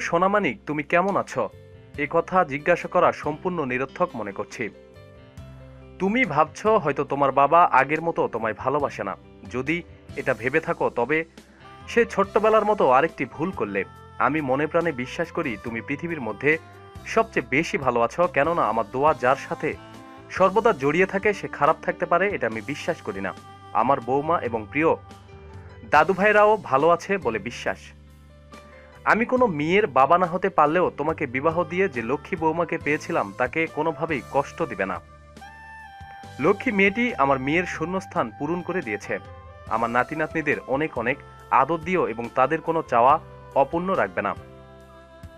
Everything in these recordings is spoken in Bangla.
সোনামানিক, তুমি কেমন আছো? এ কথা জিজ্ঞাসা করা সম্পূর্ণ নিরর্থক মনে করছি। তুমি ভাবছ হয়তো তোমার বাবা আগের মতো তোমায় ভালোবাসে না। যদি এটা ভেবে থাকো, তবে সে ছোট্টবেলার মতো আরেকটি ভুল করলে। আমি মনে প্রাণে বিশ্বাস করি তুমি পৃথিবীর মধ্যে সবচেয়ে বেশি ভালো আছো, কেননা আমার দোয়া যার সাথে সর্বদা জড়িয়ে থাকে, সে খারাপ থাকতে পারে, এটা আমি বিশ্বাস করি না। আমার বৌমা এবং প্রিয় দাদু ভাইরাও ভালো আছে বলে বিশ্বাস। আমি কোনো মেয়ের বাবা না হতে পারলেও তোমাকে বিবাহ দিয়ে যে লক্ষ্মী বৌমাকে পেয়েছিলাম, তাকে কোনোভাবেই কষ্ট দিবে না। লক্ষ্মী মেয়েটি আমার মেয়ের শূন্যস্থান পূরণ করে দিয়েছে। আমার নাতি নাতনিদের অনেক অনেক আদর দিও এবং তাদের কোনো চাওয়া অপূর্ণ রাখবে না।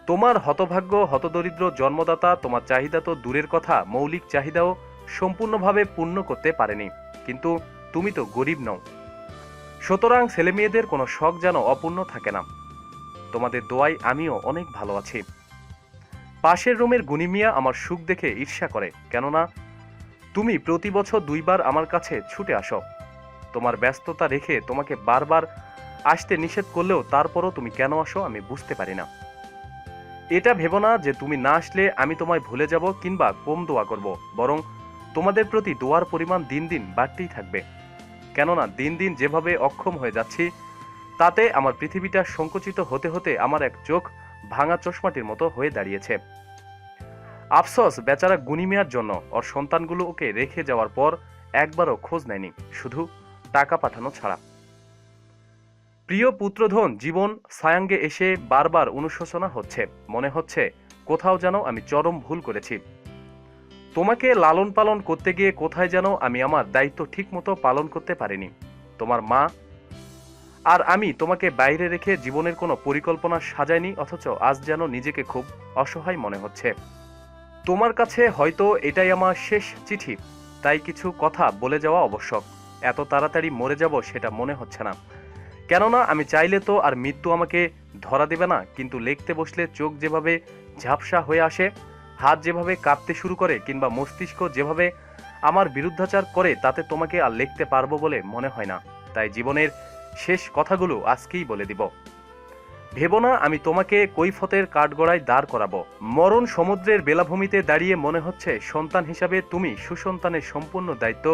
তোমার হতভাগ্য, হতদরিদ্র জন্মদাতা, তোমার চাহিদা তো দূরের কথা, মৌলিক চাহিদাও সম্পূর্ণভাবে পূর্ণ করতে পারেনি। কিন্তু তুমি তো গরিব নও। সুতরাং ছেলেমেয়েদের কোনো শখ যেন অপূর্ণ থাকে না। তোমাদের দোয়াই আমিও অনেক ভালো আছি। পাশের রুমের গুনিমিয়া আমার সুখ দেখে ঈর্ষা করে, কেননা তুমি প্রতি বছর দুইবার আমার কাছে ছুটে আসো। তোমার ব্যস্ততা রেখে তোমাকে বারবার আসতে নিষেধ করলেও তারপরও তুমি কেন আসো আমি বুঝতে পারি না। এটা ভেবো না যে তুমি না আসলে আমি তোমায় ভুলে যাব কিংবা কম দোয়া করব, বরং তোমাদের প্রতি দোয়ার পরিমাণ দিন দিন বাড়তেই থাকবে। কেননা দিন দিন যেভাবে অক্ষম হয়ে যাচ্ছি তাতে আমার পৃথিবীটা সংকুচিত হতে হতে আমার এক চোখ ভাঙা চশমাটির মতো হয়ে দাঁড়িয়েছে। আফসোস, বেচারা গুনিমিয়ার জন্য। ওর সন্তানগুলো ওকে রেখে যাওয়ার পর একবারও খোঁজ নেয়নি, শুধু টাকা পাঠানো ছাড়া। প্রিয় পুত্রধন, জীবন সায়াঙ্গে এসে বারবার অনুশোচনা হচ্ছে। মনে হচ্ছে কোথাও যেন আমি চরম ভুল করেছি। তোমাকে লালন পালন করতে গিয়ে কোথায় যেন আমি আমার দায়িত্ব ঠিকমতো পালন করতে পারিনি। তোমার মা আর আমি তোমাকে বাইরে রেখে জীবনের কোনো পরিকল্পনা সাজাইনি, অথচ আজ যেন নিজেকে খুব অসহায় মনে হচ্ছে। তোমার কাছে হয়তো এটাই আমার শেষ চিঠি, তাই কিছু কথা বলে যাওয়া আবশ্যক। এত তাড়াতাড়ি মরে যাব সেটা মনে হচ্ছে না। কেননা আমি চাইলে তো আর মৃত্যু আমাকে ধরা দেবে না, কিন্তু লিখতে বসলে চোখ যেভাবে ঝাপসা হয়ে আসে, হাত যেভাবে কাঁপতে শুরু করে, কিংবা মস্তিষ্ক যেভাবে আমার বিরুদ্ধাচার করে, তাতে তোমাকে আর লিখতে পারব বলে মনে হয় না। তাই জীবনের শেষ কথাগুলো আজকেই বলে দিব। ভেবো না, আমি তোমাকে কৈফতের কাঠগড়ায় দাঁড় করাবো। মরণ সমুদ্রের বেলাভূমিতে দাঁড়িয়ে মনে হচ্ছে সন্তান হিসাবে তুমি সুসন্তানের সম্পূর্ণ দায়িত্ব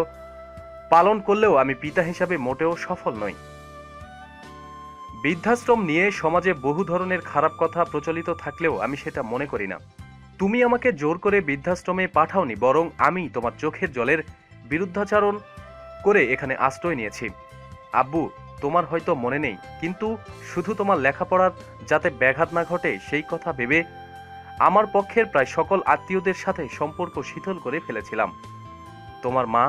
পালন করলেও আমি পিতা হিসাবে মোটেও সফল নই। বৃদ্ধাশ্রম নিয়ে সমাজে বহু ধরনের খারাপ কথা প্রচলিত থাকলেও আমি সেটা মনে করি না। তুমি আমাকে জোর করে বৃদ্ধাশ্রমে পাঠাওনি, বরং আমি তোমার চোখের জলের বিরুদ্ধাচারণ করে এখানে আশ্রয় নিয়েছি। আব্বু তোমার হয়তো মনে নেই, কিন্তু শুধু তোমার লেখাপড়ার যাতে ব্যাঘাত না ঘটে সেই কথা ভেবে আমার পক্ষের প্রায় সকল আত্মীয়দের সাথে সম্পর্ক শিথিল করে ফেলেছিলাম। তোমার মা,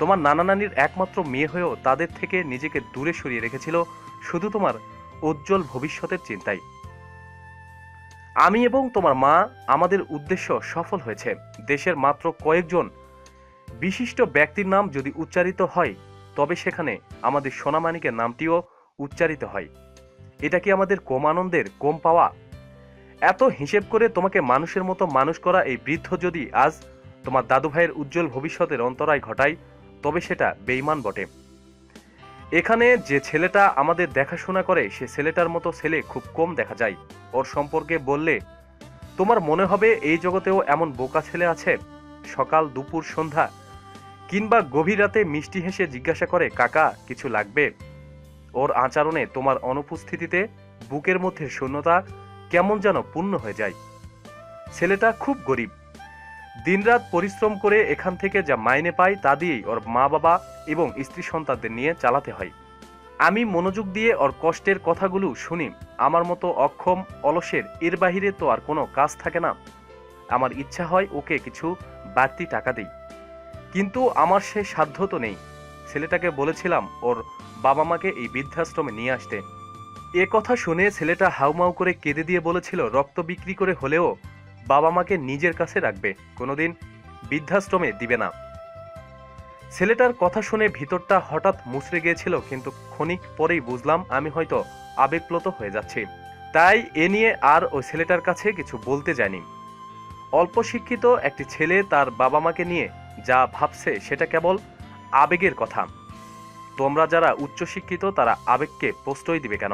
তোমার নানা নানির একমাত্র মেয়ে হয়েও তাদের থেকে নিজেকে দূরে সরিয়ে রেখেছিল শুধু তোমার উজ্জ্বল ভবিষ্যতের চিন্তায় আমি এবং তোমার মা আমাদের উদ্দেশ্য সফল হয়েছে। দেশের মাত্র কয়েকজন বিশিষ্ট ব্যক্তির নাম যদি উচ্চারিত হয় তবে সেখানে আমাদের সোনামানিকের নামটিও উচ্চারিত হয়। এটা কি আমাদের কম আনন্দের কম পাওয়া? এত হিসেব করে তোমাকে মানুষের মতো মানুষ করা এই বৃদ্ধ যদি আজ তোমার দাদু ভাইয়ের উজ্জ্বল ভবিষ্যতের অন্তরায় ঘটায়, তবে সেটা বেইমান বটে। এখানে যে ছেলেটা আমাদের দেখাশোনা করে, সে ছেলেটার মতো ছেলে খুব কম দেখা যায়। ওর সম্পর্কে বললে, তোমার মনে হবে এই জগতেও এমন বোকা ছেলে আছে? সকাল, দুপুর, সন্ধ্যা কিংবা গভীর রাতে মিষ্টি হেসে জিজ্ঞাসা করে, কাকা, কিছু লাগবে? ওর আচরণে তোমার অনুপস্থিতিতে বুকের মধ্যে শূন্যতা কেমন যেন পূর্ণ হয়ে যায়। ছেলেটা খুব গরিব। দিনরাত পরিশ্রম করে এখান থেকে যা মাইনে পায় তা দিয়েই ওর মা বাবা এবং স্ত্রী সন্তানদের নিয়ে চালাতে হয়। আমি মনোযোগ দিয়ে ওর কষ্টের কথাগুলো শুনি। আমার মতো অক্ষম, অলসের এর বাহিরে তো আর কোনো কাজ থাকে না। আমার ইচ্ছা হয় ওকে কিছু বাড়তি টাকা দিই। কিন্তু আমার সে সাধ্য তো নেই। ছেলেটাকে বলেছিলাম ওর বাবা মাকে এই বৃদ্ধাশ্রমে নিয়ে আসতে। এ কথা শুনে ছেলেটা হাউমাউ করে কেঁদে দিয়ে বলেছিল, রক্ত বিক্রি করে হলেও বাবা মাকে নিজের কাছে রাখবে, কোনোদিন বৃদ্ধাশ্রমে দিবে না। ছেলেটার কথা শুনে ভিতরটা হঠাৎ মুচড়ে গিয়েছিল, কিন্তু ক্ষণিক পরেই বুঝলাম আমি হয়তো আবেগপ্লত হয়ে যাচ্ছি। তাই এ নিয়ে আর ওই ছেলেটার কাছে কিছু বলতে যায়নি। অল্প শিক্ষিত একটি ছেলে তার বাবা মাকে নিয়ে যা ভাবছে সেটা কেবল আবেগের কথা। তোমরা যারা উচ্চশিক্ষিত, তারা আবেগকে প্রশ্রয় দিবে কেন?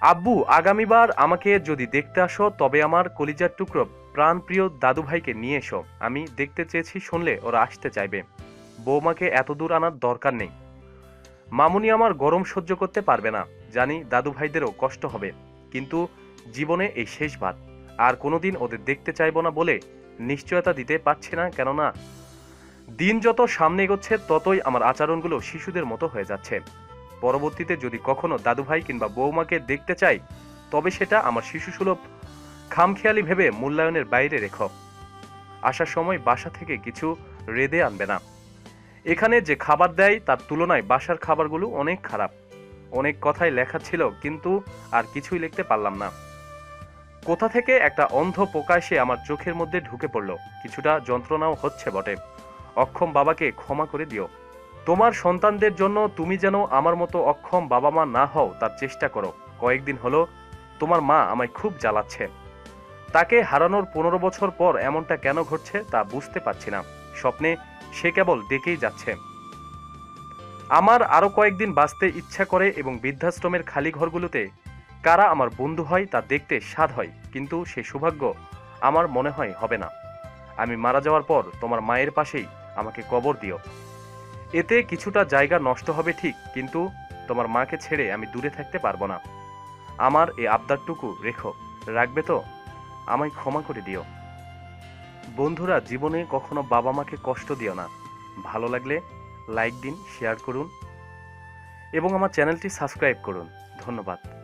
আব্বু, আগামীবার আমাকে যদি দেখতে আসো, তবে আমার কলিজার টুকরো প্রাণপ্রিয় দাদু ভাইকে নিয়ে এসো। আমি দেখতে চেয়েছি শুনলে ওরা আসতে চাইবে। বৌমাকে এত দূর আনার দরকার নেই। মামুনি আমার গরম সহ্য করতে পারবে না। জানি দাদু ভাইদেরও কষ্ট হবে। কিন্তু জীবনে এই শেষবার। আর কোনোদিন ওদের দেখতে চাইব না বলে নিশ্চয়তা দিতে পারছি না কেননা দিন যত সামনে এগোচ্ছে, ততই আমার আচরণগুলো শিশুদের মতো হয়ে যাচ্ছে। পরবর্তীতে যদি কখনো দাদুভাই কিংবা বৌমাকে দেখতে চাই, তবে সেটা আমার শিশুসুলভ, খামখেয়ালি ভেবে মূল্যায়নের বাইরে রেখো। আসার সময় বাসা থেকে কিছু রেদে আনবে না। এখানে যে খাবার দেয়, তার তুলনায় বাসার খাবারগুলো অনেক খারাপ। অনেক কথাই লেখা ছিল, কিন্তু আর কিছুই লিখতে পারলাম না। কোথা থেকে একটা অন্ধ পোকা এসে আমার চোখের মধ্যে ঢুকে পড়ল? কিছুটা যন্ত্রণাও হচ্ছে বটে। অক্ষম বাবাকে ক্ষমা করে দিও। তোমার সন্তানদের জন্য তুমি যেন আমার মতো অক্ষম বাবা মা না হও, তার চেষ্টা করো। কয়েকদিন হলো, তোমার মা আমায় খুব জ্বালাচ্ছে। তাকে হারানোর পনেরো বছর পর এমনটা কেন ঘটছে তা বুঝতে পারছি না। স্বপ্নে সে কেবল ডেকেই যাচ্ছে। আমার আরও কয়েকদিন বাঁচতে ইচ্ছা করে এবং বৃদ্ধাশ্রমের খালি ঘরগুলোতে কারা আমার বন্ধু হয় তা দেখতে স্বাদ হয়, কিন্তু সে সৌভাগ্য আমার মনে হয় হবে না। আমি মারা যাওয়ার পর তোমার মায়ের পাশেই আমাকে কবর দিও। এতে কিছুটা জায়গা নষ্ট হবে ঠিক, কিন্তু তোমার মাকে ছেড়ে আমি দূরে থাকতে পারব না। আমার এই আবদারটুকু রেখো। রাখবে তো? আমায় ক্ষমা করে দিও। বন্ধুরা, জীবনে কখনো বাবা মাকে কষ্ট দিও না। ভালো লাগলে লাইক দিন, শেয়ার করুন এবং আমার চ্যানেলটি সাবস্ক্রাইব করুন। ধন্যবাদ।